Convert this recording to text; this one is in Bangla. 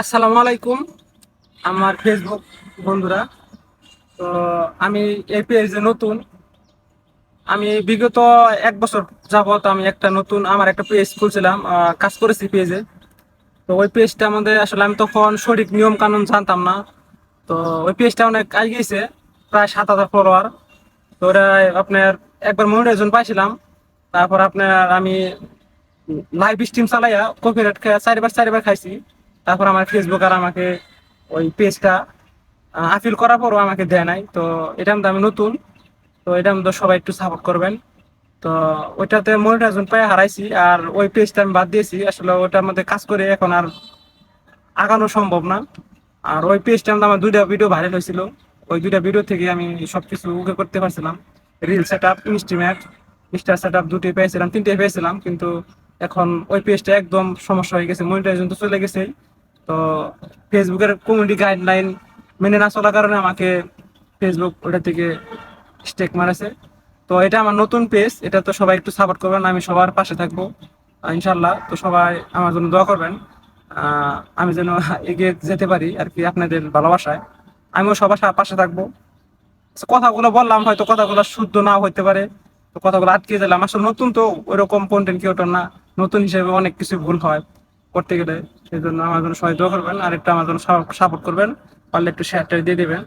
আসসালামু আলাইকুম, আমার ফেসবুক বন্ধুরা। তো আমি এই পেজে নতুন। আমি বিগত এক বছর যাবত আমি একটা নতুন, আমার একটা পেজ খুলছিলাম কাজ করেছি পেজে। তো ওই পেজটা আমাদের আসলে আমি তখন সঠিক নিয়ম কানুন জানতাম না। তো ওই পেজটা অনেক আগে গেছে, প্রায় সাত হাজার ফলোয়ার তো ওরা আপনার একবার মনিটাইজেশন পাইছিলাম। তারপর আপনার আমি লাইভ স্ট্রিম চালাইয়া কপিরাইট চারিবার চারিবার খাইছি। তারপর আমার ফেসবুক আর আমাকে ওই পেজটা আপিল করার পরও আমাকে দেয় নাই। তো এটা আমি নতুন। তো এটা মধ্যে সবাই একটু সাপোর্ট করবেন। তো ওইটাতে মনিটাইজেশন পায়ে হারাইছি আর ওই পেজটা আমি বাদ দিয়েছি। আসলে ওটার মধ্যে কাজ করে এখন আর আগানো সম্ভব না। আর ওই পেজটা আমার দুইটা ভিডিও ভাইরাল হয়েছিল। ওই দুইটা ভিডিও থেকে আমি সবকিছু উকে করতে পারছিলাম। রিল সেট আপ ইনস্টিমেট স্টার সেট আপ দুটোই পেয়েছিলাম তিনটে পেয়েছিলাম। কিন্তু এখন ওই পেজটা একদম সমস্যা হয়ে গেছে। মনিটাইজেশন তো চলে গেছে তো ফেসবুকের কমিউনিটি গাইডলাইন মেনে না চলার কারণে আমাকে ফেসবুক ওটা থেকে স্টেক মারেছে। তো এটা আমার নতুন পেজ এটা তো সবাই একটু সাপোর্ট করবেন, আমি সবার পাশে থাকব, ইনশাল্লাহ। তো সবাই আমার জন্য দোয়া করবেন। আমি যেন এগিয়ে যেতে পারি আর কি আপনাদের ভালোবাসায়। আমিও সবার পাশে থাকব। কথাগুলো বললাম, হয়তো কথাগুলো শুদ্ধ না হইতে পারে। তো কথাগুলো আটকে দিলাম আসলে নতুন তো ওইরকম কন্টেন্ট ক্রিয়েটর না। নতুন হিসেবে অনেক কিছু ভুল হয় করতে গেলে। সেই জন্য আমার জন্য সহযোগিতা করবেন আর একটু আমার জন্য সাপোর্ট করবেন, পারলে একটু শেয়ারটা দিয়ে দেবেন।